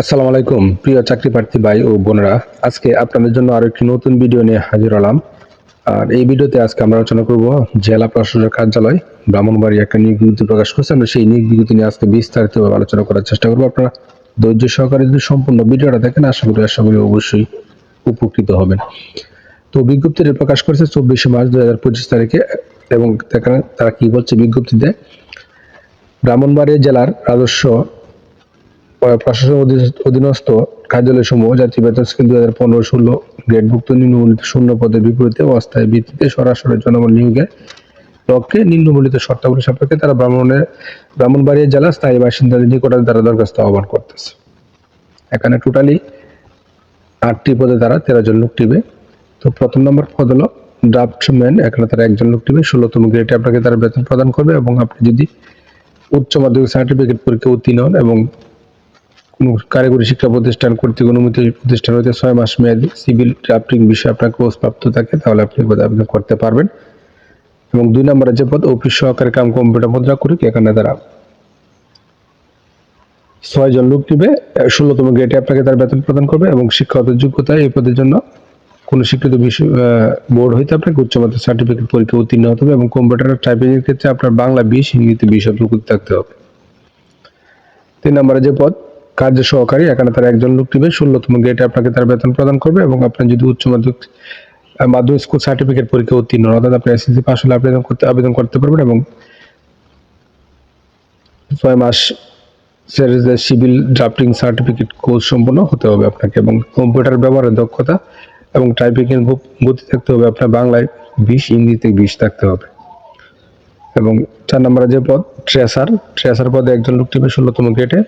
আসসালামু আলাইকুম, প্রিয় চাকরি প্রার্থী ভাই ও বোনেরা। আজকে আপনাদের জন্য আরও একটি নতুন ভিডিও নিয়ে হাজির হলাম। আর এই ভিডিওতে আজকে আমরা আলোচনা করব জেলা প্রশাসনের কার্যালয় ব্রাহ্মণবাড়ি একটা নিয়োগ বিজ্ঞপ্তি প্রকাশ করছে। আমরা সেই নিয়োগ বিজ্ঞপ্তি নিয়ে আজকে বিস্তারিতভাবে আলোচনা করার চেষ্টা করব। আপনারা ধৈর্য সহকারে যদি সম্পূর্ণ ভিডিওটা দেখেন, আশা করি আশা করি অবশ্যই উপকৃত হবেন। তো বিজ্ঞপ্তিটি প্রকাশ করেছে চব্বিশে মার্চ দু হাজার পঁচিশ তারিখে, এবং তারা কি বলছে বিজ্ঞপ্তিতে, ব্রাহ্মণবাড়িয়া জেলার রাজস্ব প্রশাসন অধীনস্থ কার্যালয় সমূহ জাতীয় বেতন স্কেল দুই হাজার পনেরো ষোলো গ্রেডভুক্ত নিম্নমূলিত শূন্য পদের বিপরীতে অস্থায়ী ভিত্তিতে সরাসরি জনগণ নিয়োগে লক্ষ্যে নিম্নমূলিত শর্তাবলী সাপেক্ষে তারা ব্রাহ্মণের ব্রাহ্মণবাড়িয়া জেলা স্থায়ী বাসিন্দাদের নিকটে তারা দরখাস্ত আহ্বান করতেছে। এখানে টোটালি আটটি পদে তারা তেরো জন লোক টিবে তো প্রথম নম্বর পদ হলো ড্রাফটম্যান এখানে তারা একজন লোক টিবে ষোলোতম গ্রেডে আপনাকে তারা বেতন প্রদান করবে এবং আপনি যদি উচ্চ মাধ্যমিক সার্টিফিকেট পরীক্ষা উত্তীর্ণ হন এবং কারিগরি শিক্ষা প্রতিষ্ঠান, কর্তৃক অনুমতি প্রতিষ্ঠান হইতে ছয় মাস মেয়াদি সিভিল ড্রাফটিং বিষয়ে আপনার কোর্স প্রাপ্ত থাকে, তাহলে আপনি পদে আবেদন করতে পারবেন। এবং দুই নম্বরে যে পদ, অফিস সহকারী কাম কম্পিউটার মুদ্রা করি এখানে তারা ছয় জন লোক নিবে ষোলোতম গ্রেডে আপনাকে তার বেতন প্রদান করবে এবং শিক্ষাগত যোগ্যতা এই পদের জন্য কোনো স্বীকৃত বিষয় বোর্ড হইতে আপনাকে উচ্চ মাধ্যমিক সার্টিফিকেট পরীক্ষা উত্তীর্ণ হতে হবে এবং কম্পিউটার টাইপিং এর ক্ষেত্রে আপনার বাংলা বিশ ইংরেজিতে বিশ থাকতে হবে। তিন নম্বরে যে পদ কার্য সহকারী, এখানে তার একজন লোক নিবে ষোলোতম গ্রেডে আপনাকে তার বেতন প্রদান করবে এবং আপনি যদি উচ্চ মাধ্যমিক মাধ্যমিক স্কুল সার্টিফিকেট পরীক্ষা উত্তীর্ণ অর্থাৎ আপনি এসএসসি পাস হলে আবেদন করতে আবেদন করতে পারবেন এবং ছয় মাস সিভিল ড্রাফটিং সার্টিফিকেট কোর্স সম্পন্ন হতে হবে আপনাকে এবং কম্পিউটার ব্যবহারের দক্ষতা এবং টাইপিং এর গতি থাকতে হবে, আপনার বাংলায় বিশ, ইংরেজিতে বিশ থাকতে হবে। এবং চার নম্বরে যে পদ ট্রেসার ট্রেসার পদে একজন লোক টিপে ষোলোতম গ্রেডে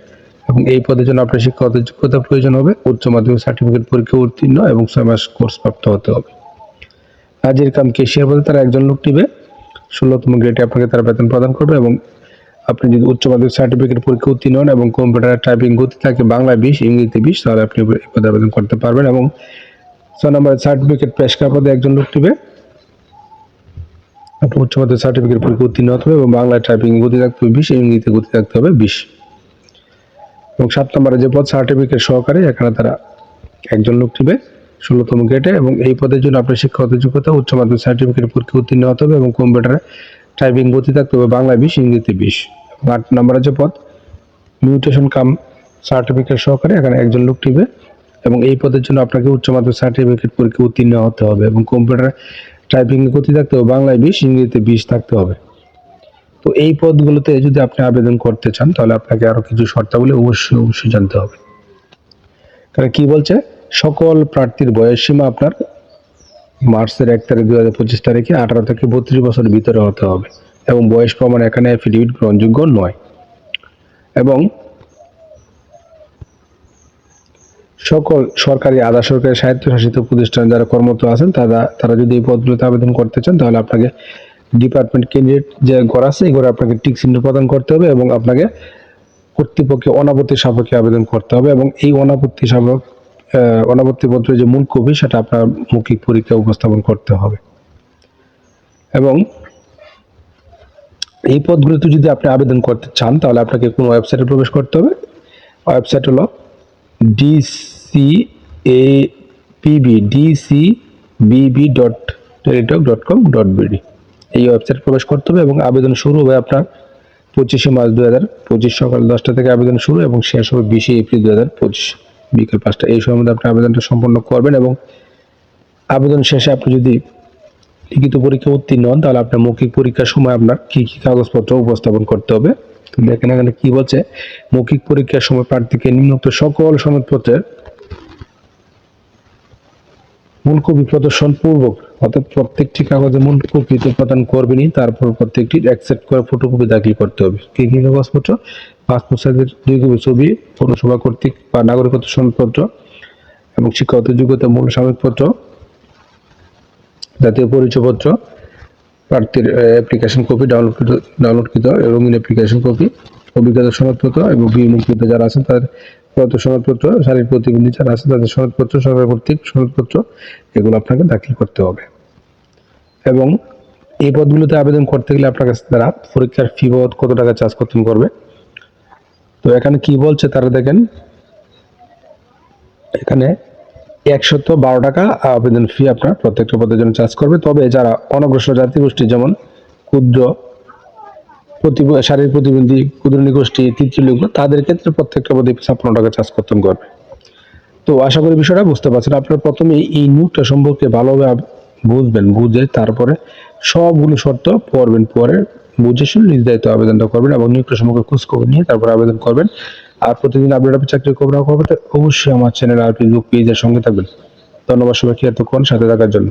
এবং এই পদের জন্য আপনার শিক্ষাগত যোগ্যতা প্রয়োজন হবে, উচ্চ মাধ্যমিক সার্টিফিকেট পরীক্ষা উত্তীর্ণ এবং ছয় মাস কোর্স প্রাপ্ত হতে হবে। হাজির কাম কেশিয়ার পদে তারা একজন লোক টিপে ষোলোতম গ্রেডে আপনাকে তারা বেতন প্রদান করবে এবং আপনি যদি উচ্চ মাধ্যমিক সার্টিফিকেট পরীক্ষা উত্তীর্ণ হন এবং কম্পিউটার টাইপিং গতি থাকে বাংলায় বিশ, ইংরেজিতে বিশ, তাহলে আপনি পদে আবেদন করতে পারবেন এবং ছয় নম্বর সার্টিফিকেট পেশকার পদে একজন লোক টিপে আপনি উচ্চ মাধ্যমিক সার্টিফিকেট পরীক্ষা উত্তীর্ণ হতে হবে এবং বাংলায় টাইপিং গতি থাকতে হবে, বিশ, ইংরেজিতে গতি থাকতে হবে, বিশ। এবং সাত নম্বরে যে পদ সার্টিফিকেট সহকারে এখানে তারা একজন লোক টিপে ষোলোতম গেটে এবং এই পদের জন্য আপনার শিক্ষাগত যোগ্যতা, উচ্চ মাধ্যমিক সার্টিফিকেট পরীক্ষা উত্তীর্ণ হতে হবে এবং কম্পিউটারে টাইপিং গতি থাকতে হবে বাংলায় বিশ, ইংরেজিতে বিশ। এবং আট নম্বরে যে পদ মিউটেশন কাম সার্টিফিকেট সহকারে এখানে একজন লোক টিপে এবং এই পদের জন্য আপনাকে উচ্চ মাধ্যমিক সার্টিফিকেট পরীক্ষা উত্তীর্ণ হতে হবে এবং কম্পিউটারে টাইপিং গতি থাকতে হবে বাংলায় বিশ, ইংরেজিতে বিশ থাকতে হবে। তো এই পদগুলোতে যদি আপনি আবেদন করতে চান, তাহলে আপনাকে আরও কিছু শর্তাবলী অবশ্যই অবশ্যই জানতে হবে। কারণ কি বলছে? সকল প্রার্থীর বয়স সীমা আপনার মার্চের এক তারিখ দুই হাজার পঁচিশ তারিখে আঠারো থেকে বত্রিশ বছরের ভিতরে হতে হবে এবং বয়স প্রমাণ এখানে অ্যাফিডেভিট গ্রহণযোগ্য নয়। এবং সকল সরকারি, আধা সরকারি স্বায়ত্তশাসিত প্রতিষ্ঠান যারা কর্মরত আছেন, তারা তারা যদি এই পদগুলোতে আবেদন করতে চান, তাহলে আপনাকে ডিপার্টমেন্ট ক্যান্ডিডেট যে ঘর আছে এই ঘরে আপনাকে টিক চিহ্ন প্রদান করতে হবে এবং আপনাকে কর্তৃপক্ষে অনাপত্তি সাপেক্ষে আবেদন করতে হবে এবং এই অনাপত্তি সাপেক্ষ আহ, অনাপত্তি পত্রের যে মূল কপি সেটা আপনার মৌখিক পরীক্ষায় উপস্থাপন করতে হবে। এবং এই পদগুলোতে যদি আপনি আবেদন করতে চান তাহলে আপনাকে কোনো ওয়েবসাইটে প্রবেশ করতে হবে। ওয়েবসাইট হলো DC A PB DC BB dot Teletalk dot com dot BD এই ওয়েবসাইটে প্রবেশ করতে হবে এবং আবেদন শুরু হবে আপনার পঁচিশে মার্চ দু হাজার পঁচিশ সকাল দশটা থেকে আবেদন শুরু এবং শেষ হবে বিশে এপ্রিল দু হাজার পঁচিশ বিকেল পাঁচটা। এই সময়ের মধ্যে আপনি আবেদনটা সম্পন্ন করবেন এবং আবেদন শেষে আপনি যদি লিখিত পরীক্ষা উত্তীর্ণ হন, তাহলে আপনার মৌখিক পরীক্ষার সময় আপনার কী কী কাগজপত্র উপস্থাপন করতে হবে। দেখেন এখানে কী বলছে? মৌখিক পরীক্ষার সময় প্রার্থীকে নিম্নোক্ত সকল সনদপত্রের মূল কপি প্রদর্শন পূর্বক অর্থাৎ প্রত্যেকটি কাগজে মূল কপি তো প্রদান করবেনই, তারপর প্রত্যেকটি অ্যাকসেপ্ট করে ফটোকপি দাখিল করতে হবে। কি কি কাগজপত্র পাসপোর্ট সাইজের দুই কপি ছবি, পৌরসভা কর্তৃক বা নাগরিকত্ব সনদপত্র এবং শিক্ষাগত যোগ্যতা মূল সাময়িকপত্র, জাতীয় পরিচয়পত্র, প্রার্থীর অ্যাপ্লিকেশন কপি ডাউনলোড ডাউনলোডকৃত রঙিন অ্যাপ্লিকেশন কপি অভিজ্ঞতা সনদপত্র এবং বিমুক্ত যারা আছেন তাদের প্রদত্ত সনদপত্র শারীরিক প্রতিবন্ধী যারা আছে তাদের সনদপত্র, সরকার কর্তৃক সনদপত্র, এগুলো আপনাকে দাখিল করতে হবে। এবং এই পদগুলোতে আবেদন করতে গেলে আপনার কাছে তারা পরীক্ষার ফি বাবদ কত টাকা চার্জ করতে করবে। তো এখানে কি বলছে তারা দেখেন, এখানে একশত বারো টাকা আবেদন ফি আপনার প্রত্যেকটা পদের জন্য চার্জ করবে। তবে যারা অনগ্রসর জাতিগোষ্ঠী, যেমন ক্ষুদ্র শারীরিক প্রতিবন্ধী ক্ষুদ্র গোষ্ঠী, তৃতীয় লিঙ্গ, তাদের ক্ষেত্রে প্রত্যেকটা পদে ছাপ্পান্ন টাকা চার্জ করতে করবে তো আশা করি বিষয়টা বুঝতে পারছেন। আপনারা প্রথমে এই নিয়োগটা সম্পর্কে ভালোভাবে বুঝবেন, বুঝে তারপরে সবগুলো শর্ত পড়বেন পরে বুঝে শুনে দায়িত্ব আবেদনটা করবেন এবং নিয়োগটা সম্পর্কে খোঁজ খবর নিয়ে তারপরে আবেদন করবেন। আর প্রতিদিন আপডেট আপনি চাকরি খবর খবর অবশ্যই আমার চ্যানেল আর ফেসবুক পেজের সঙ্গে থাকবেন। ধন্যবাদ সবাইকে এতক্ষণ সাথে থাকার জন্য।